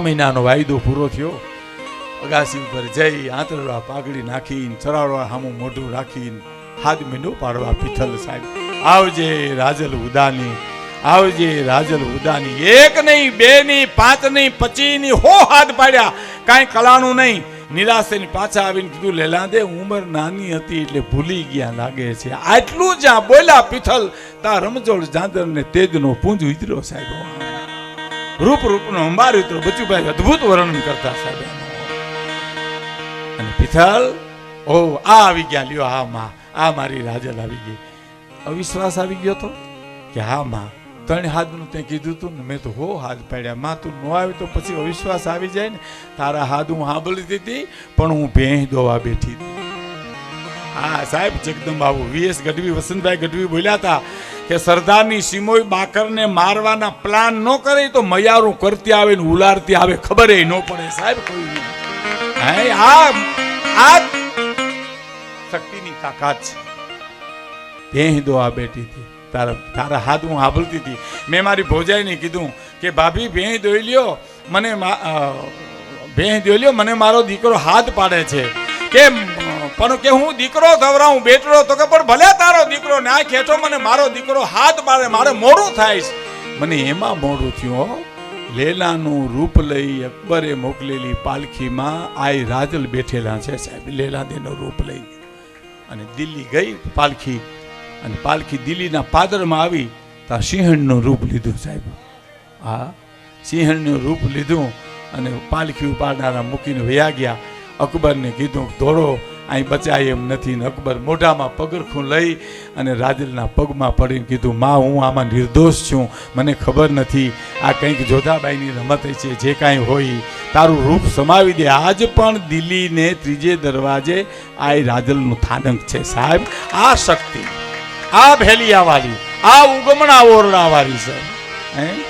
મહિનાનો વાયદો પૂરો થયો. અગાસી ઉપર જઈ આંતરડા પાઘડી નાખીને ચરાવડા સામું મોઢું રાખીને હાથ મીંડો પાડવા પિથલ સાહેબ, આવજે રાજલ ઉદાની, આવજે રાજલ ઉદાની, એક નહીં, બે નહીં, પાંચ નહીં, પચી નહીં, હો હાથ પાડ્યા, કાંઈ કલાનું નહીં. નિરાશેની પાછા આવીને કીધું, લેલા દે, ઉંમર નાની હતી એટલે ભૂલી ગયા લાગે છે. આટલું જ્યાં બોલ્યા પિથલ તા રમજોડ જાંદર ને તેજનો પૂંજ ઉતર્યો સાહેબ. રૂપ રૂપનો અંબાર ઉતરો બચુભાઈ અદ્ભુત વર્ણન કરતા સાહેબ અને પિથલ, ઓ, આ આવી ગયા, લ્યો, હા, માં, આ મારી રાજલ આવી ગઈ. અવિશ્વાસ આવી ગયો તો? કે હા, માં, ત્રણ હાથનું તે કીધું તું ને મેં તો હો હાથ પાડ્યા. માં, તું ન આવી તો પછી અવિશ્વાસ આવી જાય ને? તારા હાથ હું હાંભળી દીધી, પણ હું ભેંસ દોવા બેઠી હતી. હા, સાહેબ જગદંબાબુ વીએસ ગઢવી, વસંતભાઈ ગઢવી બોલ્યા હતા કે સરદારની સિમોઈ બાકરને મારવાના પ્લાન ન કરે તો મયારું કરતી આવે ને ઉલારતી આવે, ખબર ન પડે સાહેબ, કોઈ આ આ શક્તિની તાકાત છે. ભેહ દો આ બેઠી થી. તારા તારા હાથ હું સાંભળતી હતી. મેં મારી ભોજાઈને કીધું કે, ભાભી ભેહ દોઈ લ્યો. મને ભેહ દોઈ લ્યો. મને મારો દીકરો હાથ પાડે છે. કે પણ કે હું દીકરો ધવરાવું બેટરો, તો કે પણ ભલે તારો દીકરો ના ખેંચો મને, મારો દીકરો હાથ મારે મારે મોડું થાય છે. મને એમાં મોડું થયું. લેલાનું રૂપ લઈ અકબરે મોકલેલી પાલખીમાં આય રાજલ બેઠેલા છે સાહેબ. લેલાદેનું રૂપ લઈ. અને દિલ્હી ગઈ પાલખી. અને પાલખી દિલ્હીના પાદરમાં આવી ત્યાં સિંહણનું રૂપ લીધું સાહેબ. હા સિંહણનું રૂપ લીધું અને પાલખી ઉપાડનારા મૂકીને વયા ગયા. અકબરને કીધું દોડો અહીં બચાય એમ નથી ને અકબર મોઢામાં પગરખું લઈ અને રાજલના પગમાં પડીને કીધું, માં, હું આમાં નિર્દોષ છું. મને ખબર નથી આ કંઈક જોધાબાઈની રમત છે, જે કાંઈ હોય. તારું રૂપ સમાવી દે. આજ પણ દિલ્હીને ત્રીજે દરવાજે આ રાજલનું થાનક છે, સાહેબ. આ શક્તિ. આ ભેલિયાવાળી. આ ઉગમણા ઓરડાવાળી છે. હે?